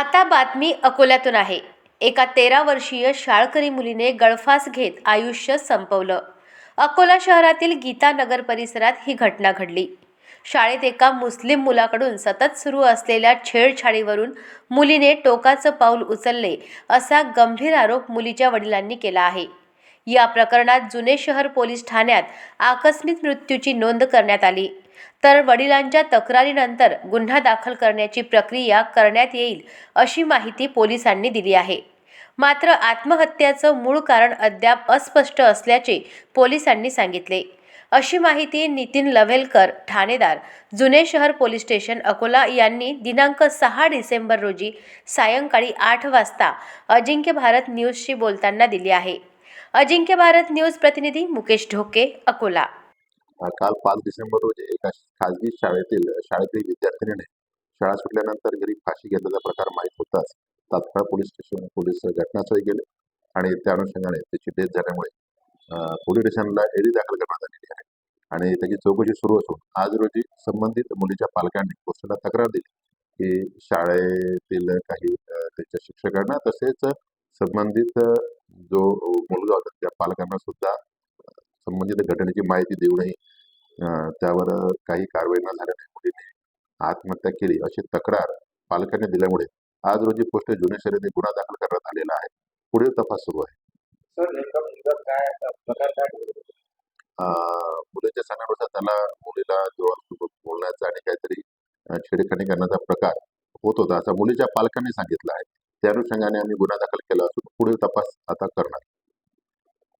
आता बातमी अकोल्यातून आहे. एका तेरा वर्षीय शाळकरी मुलीने गळफास घेत आयुष्य संपवलं. अकोला शहरातील गीतानगर परिसरात ही घटना घडली. शाळेत एका मुस्लिम मुलाकडून सतत सुरू असलेल्या छेडछाडीवरून मुलीने टोकाचं पाऊल उचलले असा गंभीर आरोप मुलीच्या वडिलांनी केला आहे. या प्रकरणात जुने शहर पोलीस ठाण्यात आकस्मिक मृत्यूची नोंद करण्यात आली. तर वडिलांच्या तक्रारीनंतर गुन्हा दाखल करण्याची प्रक्रिया करण्यात येईल अशी माहिती पोलिसांनी दिली आहे. मात्र आत्महत्याचं मूळ कारण अद्याप अस्पष्ट असल्याचे पोलिसांनी सांगितले. अशी माहिती नितीन लव्हेलकर ठाणेदार जुने शहर पोलीस स्टेशन अकोला यांनी दिनांक सहा डिसेंबर रोजी सायंकाळी आठ वाजता अजिंक्य भारत न्यूजशी बोलताना दिली आहे. अजिंक्य भारत न्यूज प्रतिनिधी मुकेश ढोके अकोला. काल पाच डिसेंबर रोजी एका खाजगी शाळेतील शाळेतील विद्यार्थिनीने शाळा सुटल्यानंतर घरी फाशी घेतल्याचा प्रकार माहीत होताच तात्काळ पोलीस स्टेशन पोलीस घटनास्थळी गेले आणि त्या अनुषंगाने त्याची डेथ झाल्यामुळे पोलीस स्टेशनला एडी दाखल करण्यात आलेली आहे. आणि त्याची चौकशी सुरू असून आज रोजी संबंधित मुलीच्या पालकांनी पोस्टला तक्रार दिली की शाळेतील काही त्यांच्या शिक्षकांना तसेच संबंधित जो मुलगा होता त्या पालकांना सुद्धा संबंधित घटनेची माहिती देऊनही त्यावर काही कारवाई न झाल्याने मुलीने आत्महत्या केली अशी तक्रार पालकांनी दिल्यामुळे आज रोजी पोस्ट जुने शहराने गुन्हा दाखल करण्यात आलेला आहे. पुढील तपास सुरू आहे. मुलीच्या सांगण्यानुसार त्याला मुलीला बोलण्याचा आणि काहीतरी अं, छेडखानी करण्याचा प्रकार होत होता असं मुलीच्या पालकांनी सांगितलं आहे. त्या अनुषंगाने आम्ही गुन्हा दाखल केला असून पुढील तपास आता करणार